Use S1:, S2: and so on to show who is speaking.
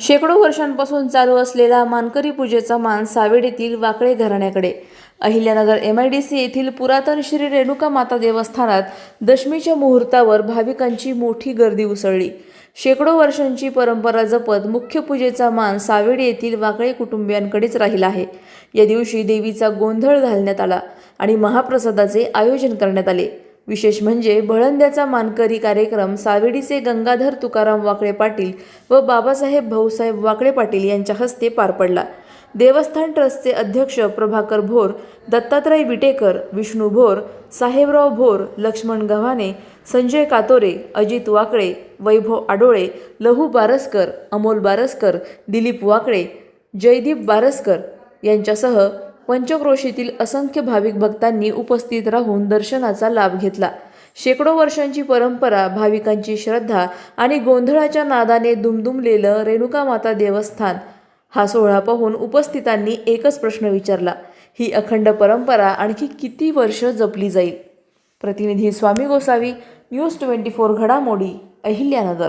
S1: शेकडो वर्षांपासून चालू असलेला मानकरी पूजेचा मान सावेड येथील Wakale घराण्याकडे. Ahilyanagar M I D C येथील पुरातन श्री रेणुका माता देवस्थानात दशमीच्या मुहूर्तावर भाविकांची मोठी गर्दी उसळली. शेकडो वर्षांची परंपरा जपत मुख्य पूजेचा मान सावेड येथील वाकळे कुटुंबियांकडेच राहिला आहे. या दिवशी देवीचा गोंधळ घालण्यात आला आणि महाप्रसादाचे आयोजन करण्यात आले. विशेष म्हणजे भळंद्याचा मानकरी कार्यक्रम सावेडीचे गंगाधर तुकाराम वाकळे पाटील व बाबासाहेब भाऊसाहेब वाकळे पाटील यांच्या हस्ते पार पडला. देवस्थान ट्रस्टचे अध्यक्ष प्रभाकर भोर दत्तात्रय विटेकर विष्णू भोर साहेबराव भोर लक्ष्मण गव्हाणे संजय कातोरे अजित वाकळे वैभव आडोळे लहू बारसकर अमोल बारसकर दिलीप वाकळे जयदीप बारसकर यांच्यासह पंचक्रोशीतील असंख्य भाविक भक्तांनी उपस्थित राहून दर्शनाचा लाभ घेतला. शेकडो वर्षांची परंपरा भाविकांची श्रद्धा आणि गोंधळाच्या नादाने दुमदुमलेलं रेणुका माता देवस्थान हा सोहळा पाहून उपस्थितांनी एकच प्रश्न विचारला. ही अखंड परंपरा आणखी किती वर्ष जपली जाईल? प्रतिनिधी Swami Gosavi news twenty four घडामोडी अहिल्यानगर.